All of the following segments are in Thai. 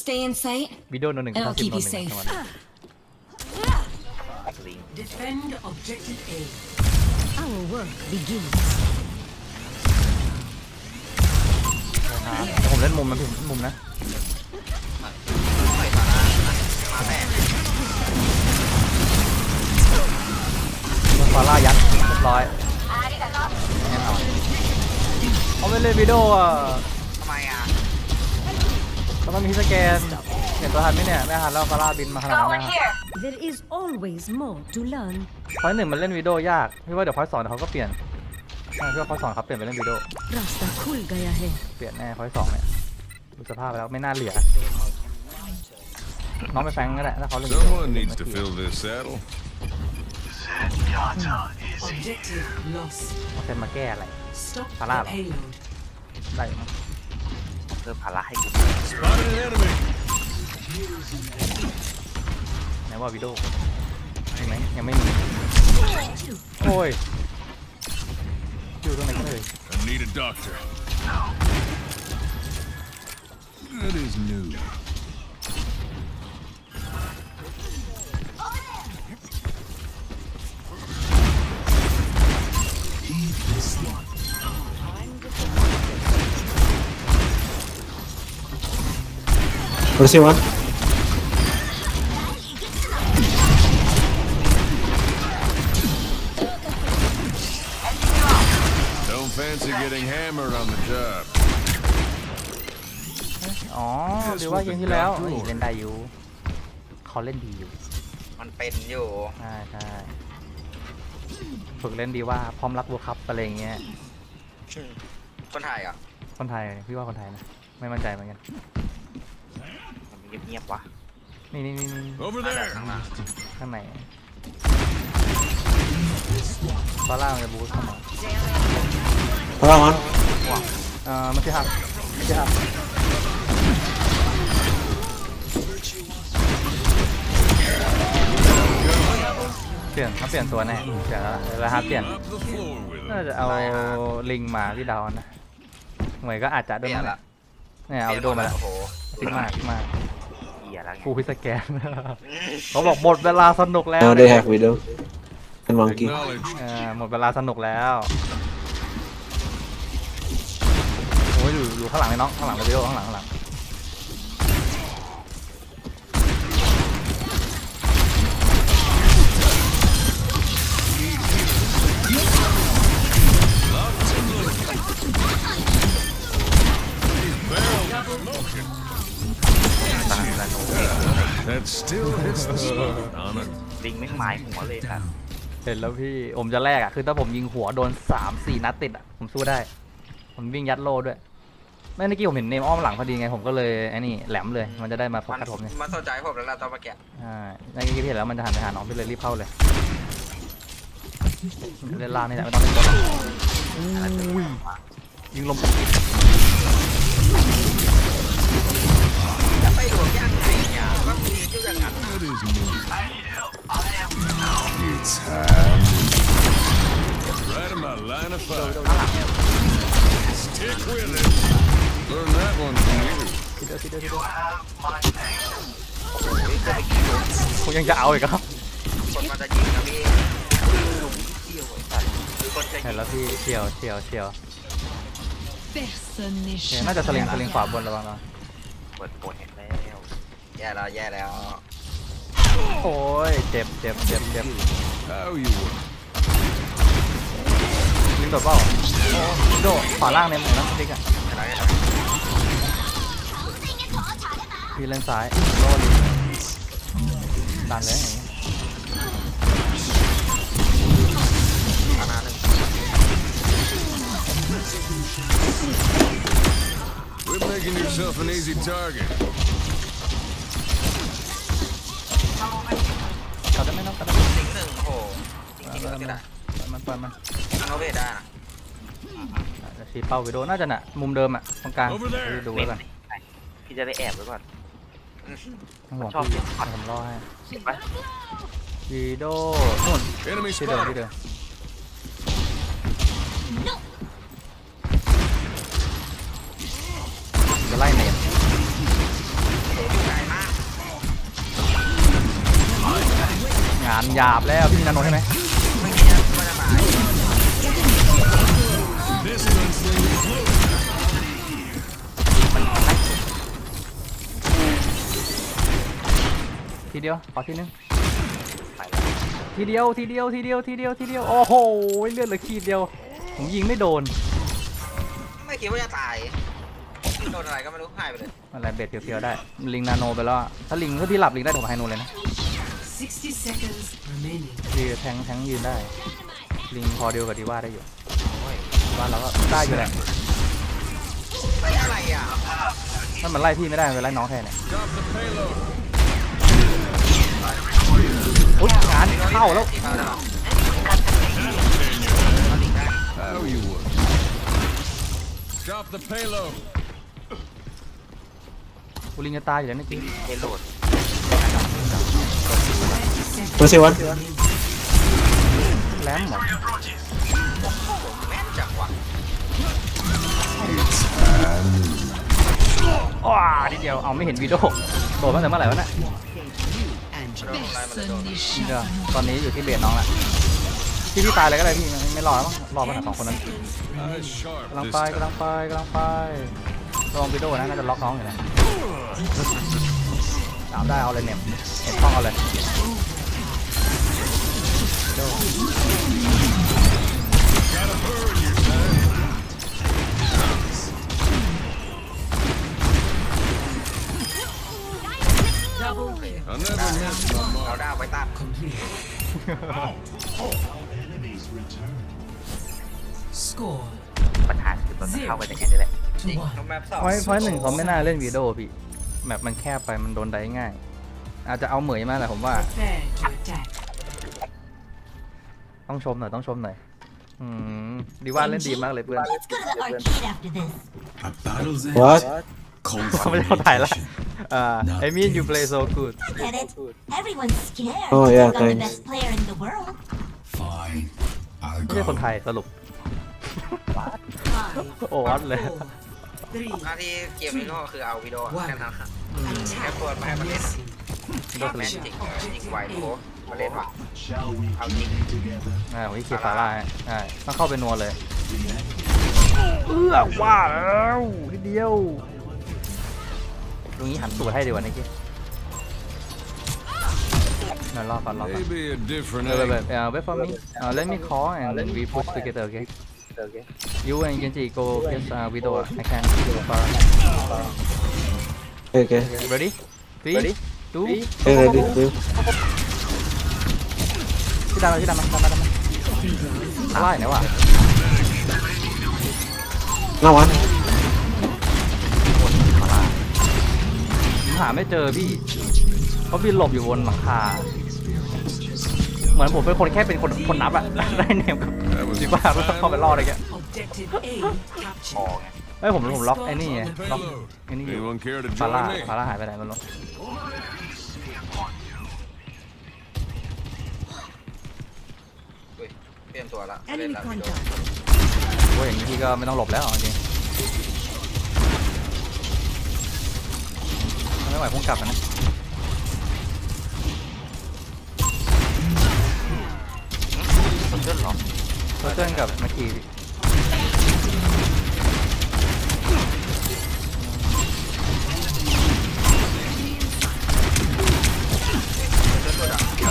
Stay in sight. วิดีโอโนนหนึ่ง And I'll เก้าสิบ keep โนน you หนึ่ง safe. จังหวะนี้ ลิง Defend objective A. Our work begins. นะครับแต่ผมเล่นมุมนะพี่มุมนะไม่ตาหน้ามาแม่ฟาร่ายัดเรียบร้อยแน่นอนเขาไม่เล่นวิดีโออะทำไมอะ ก็ต้องมีสแกนเห็นตัวทันไหมเนี่ยไม่ทันแล้วฟาร่าบินมาขนาดนั้นนะ There is always more to learn. พอยต์หนึ่งมันเล่นวิดีโอยากพี่ว่าเดี๋ยวพอยต์สองเดี๋ยวเขาก็เปลี่ยนใช่พี่ว่าพอยต์สองเขาเปลี่ยนไปเล่นวิดีโอ Rasta kul gaya hai. เปลี่ยนแน่พอยต์สองเนี่ยดูสภาพแล้วไม่น่าเหลือ น้องไปแฟงก็ได้ถ้าเขาเล่นวิดีโอ Someone needs to fill this saddle. Objective lost. เขาเป็นมาแก้อะไร Stop the Palabra. payload. ได้มั้งเพิ่มภาระให้กูไหนว่าวิดีโอมีไหมยังไม่มี โอ้ยอยู่ตรงไหนกันเลย I need a doctor. That is new. What see one? Don't fancy getting hammered on the job. อ๋อหรือว่าเกมที่แล้วเอ้ยเล่นได้อยู่เขาเล่นดีอยู่มันเป็นอยู่ ใช่ใช่ฝึกเล่นดีว่าพร้อมรักวัวครับอะไรอย่างเงี้ยคนไทยอะคนไทยพี่ว่าคนไทยนะไม่มั่นใจเหมือนกันมัน เงียบๆวะนี่นี่นี่นี่ Over มาจาก there. ข้างหลังข้างในฟาร่ามันจะบูสต์เข้ามา Hold on one. เอ่อมันจะหักมันจะหักเปลี่ยนเขาเปลี่ยนตัวแน่เปลี่ยนแล้วล่ะเดี๋ยวเราหาเปลี่ยน Up the floor with น่า him. จะเอาลิงมาที่ดาวนะหน่วยก็อาจจะเปด้วยลี่ยนมั้งละ เนี่ยเอาเปลี่ยนโดนมาแล้วโอ้โหซิกมากซิกมา กเหี้ยแล้วไง ฟูพิสแกน เขาบอกหมดเวลาสนุกแล้ว Now they have widow and monkey. Acknowledge. เออหมดเวลาสนุกแล้วโอ้ยอยู่อยู่ข้างหลังเลยน้องข้างหลังเลยวิดีโอข้างหลังข้างหลัง เห็นแล้วพี่ผมจะแรกอะคือถ้าผมยิงหัวโดนสามสี่นัดติดอะผมสู้ได้ ผมวิ่งยัดโลด้วย ไม่เมื่อกี้ผมเห็นเนมอ้อมหลังพอดีไงผมก็เลยไอ้นี่แหลมเลย มันจะได้มาโฟมันกัสผมเนี่ยมันสนใจผมแล้วล่ะตอนเมื่อกี้ใช่ในกี้พี่เห็นแล้วมันจะหันไปหาน้องพี่เลยรีบเข้าเลยเล่นล่างนี่แหละไม่ต้องเล่นบนหรอกอุ้ยยิงลม ยังจะเอาอีกครับคนมันจะยิงนะพี่คือคนจะเห็ยินงแล้วพี่เฉียวเฉียวเฉียว Personne n'est เนี่ยน่าจะสลิงสลิงขวาบนระวังนะเปิดโปนเห็นแล้วแย่แล้วแย่แล้วโอ้ยเจ็บเจ็บเจ็บเจ็บ How you work? ลิงโดดเปล่าโอ้โดดขวาล่างเนี่ยเหมือนนะลิงอะอะไรอะไรพี่เล่นซ้ายโดน ดันเลยอย่างงี้อาณาหนึ่ง Quit making yourself an easy target. ตัดได้ไหมน้องตัดได้ไหมสิงหนึ่งโอ้โหจริงๆก็ไม่ได้มันปล่อยมันอันโนเวทได้นะเดี๋ยวชี้เป้าไปโดนน่าจะน่ะมุมเดิมอะตรงกลาง Over there พี่ดูไว้ก่อนพี่จะได้แอบไว้ก่อน ทั้งหมดชอบพี่เดี๋ยผมรอให้บีโดนู่นชิดเดิมที่เดิม จะไล่เนมงานหยาบแล้ว พี่มีนาโนใช่ไหม ทีเดียวขอทีนึงทีเดียวทีเดียวทีเดียวทีเดียวทีเดียวโอ้โหเลือดเหลือขีดเดียว ผมยิงไม่โดน ไม่คิดว่าจะตาย โดนอะไรก็ไม่รู้หายไปเลยอะไรเบ็ดเพียวๆได้ ลิงนาโนไปแล้วอะถ้าลิงถ้าพี่หลับลิงได้ผมไฮโนเลยนะ60 seconds remaining. คือแทงแทงยืนได้ ลิงพอเดียวกับดีว่าได้อยู่ว่าเราก็ได้อยู่แหละไม่อะไรอะถ้ามันไล่พี่ไม่ได้มันไปไล่น้องแทนเนี่ย Drop the payload. อุ๊ยงานเข้าแล้วที่เขาแล้ว How you would. Drop the payload. กูลิงจะตายอยู่แล้วเมื่อกี้เฮโหลด Mercy one. แลมเหรอแม่นจังวะว้าทีเดียวเอาไม่เห็นวีดีโอโดดมาตั้งแต่เมื่อไหร่วะเนี่ย Personne เดี๋ยวตอนนี้อยู่ที่เบสน้องละพี่พี่ตายเลยก็ได้พี่ไม่ไม่รอแล้วมั้งรอมันสองคนนั้นกำลังไปกำลังไปกำลังไปลองวิดีโอนะน่าจะล็อกน้องอยู่นะตามได้เอาเลยเนี่ยเห็นต้องเอาเลย เข้าไป zero อย่างนี้แหละ to จริง one. น้องแมปสองเพราะเพราะหนึ่งเขาไม่น่าเล่นวีดีโอพี่แมปมันแคบไปมันโดนได้ง่าย อาจจะเอาเหมยมาแหละผมว่า Prepare to attack. ต้องชมหน่อยต้องชมหน่อยอืมดีว่าเล่นดีมากเลยเพื่อน Let's go to the arcade after this. A battle's What? calls เขาไม่ได้เขาถ่ายละอ่า I mean you play so good Get it? Everyone's scared Oh, to yeah, take on the thanks. best player in the world. Fine. I'll ไม่ใช่คนไทยสรุป โอ้วัดเลย Three. หน้าที่เกมนี้ก็คือเอาวิดีโอแค่นั้นครับ Attack. แค่ตัวมาให้มันเล่นโดนสแมลินปจิกจิกไวโค้มาเล่นว่ะเอาจริงอ่าผมเคลียร์ฟาร่าให้ใช่ต้องเข้าไปนัวเลย เออว่าแล้วทีเดียวตรงนี้หันสูตรให้ดีกว่านี้กี้เดี๋ยวรอก่อนรอก่อน Maybe a different เออแบบ angle. เออ wait for me uh, let me call and then we push together okay you and Genji go get uh, video I can do Farah Okay, okay. ready three two Okay, ready. Two. ที่ดันมาที่ดันมาดันมาดันมาไล่ไหนวะ No one. ผมหาไม่เจอพี่เขาบินหลบอยู่บนหลังคา เหมือนผมเป็นคนแค่เป็นคนคนนับอะได้เนมกับดีบ้าแล้วเข้าไปรอดอะไรแก Objective A captured. เฮ้ยผมผมล็อกไอ้นี่ไงล็อก Payload. ไอ้นี่อยู่ Anyone care to ฟาร่า join me? ฟาร่าหายไปไหนไมันรู้อุ้ยเตรียมตัวละเล่น Enemy แล้ววิดีโอ contact. โอ้ยอย่างนี้พี่ก็ไม่ต้องหลบแล้วเอาจริงไม่ไหวพุ่งกลับนะ เล่นหรอเพื่อนกับนักขี่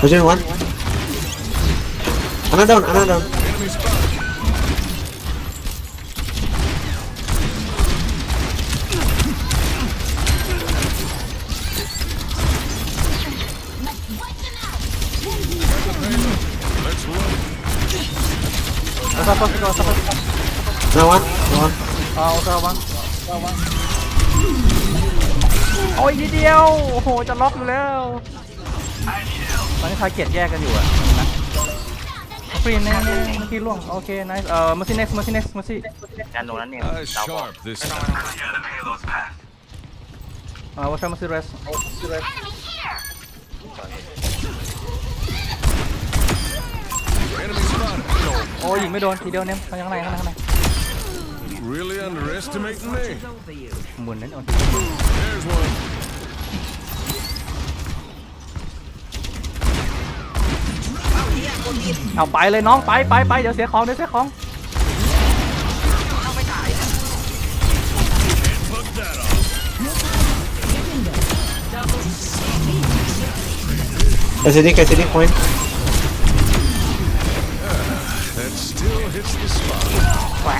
Position one. Another down, another down. Enemy spotted. แล้วซับซับซับซับซับ No one, no one. เอาซับวังซับวังโอ้ยนิดเดียว โอ้โห จะล็อกอยู่แล้ว ตอนนี้ทาเกียรแยกกันอยู่อะนะฟรีนเนี่ยเนี่ยเมื่อกี้ล่วง โอเค nice เอ่อมาซี่ next มาซี่ next มาซี่งานตรงนั้นเนี่ย sharp this ไม่ต้อง time. เอ่อว่าใช่มาซี่ rest Enemy spotted. โอ้ยยิงไม่โดนทีเดียวเนี่ยข้างในข้างในข้างใน Really underestimating me? หมุนนั่นโดน There's one. เอาไปเลยน้องไปไปไปเดี๋ยวเสียของเดี๋ยวเสียของต้องไปถ่าย Put that on. Acidic, acidic point. That still hits the spot. แขวะ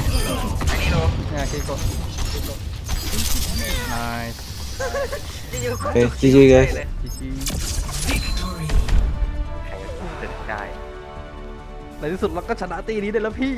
อันนี้โลเนี่ยคิโก nice ที่อยู่ Okay, GG guys. จีจี Victory. ใครจะได้ ในที่สุดเราก็ชนะตีนี้ได้แล้วพี่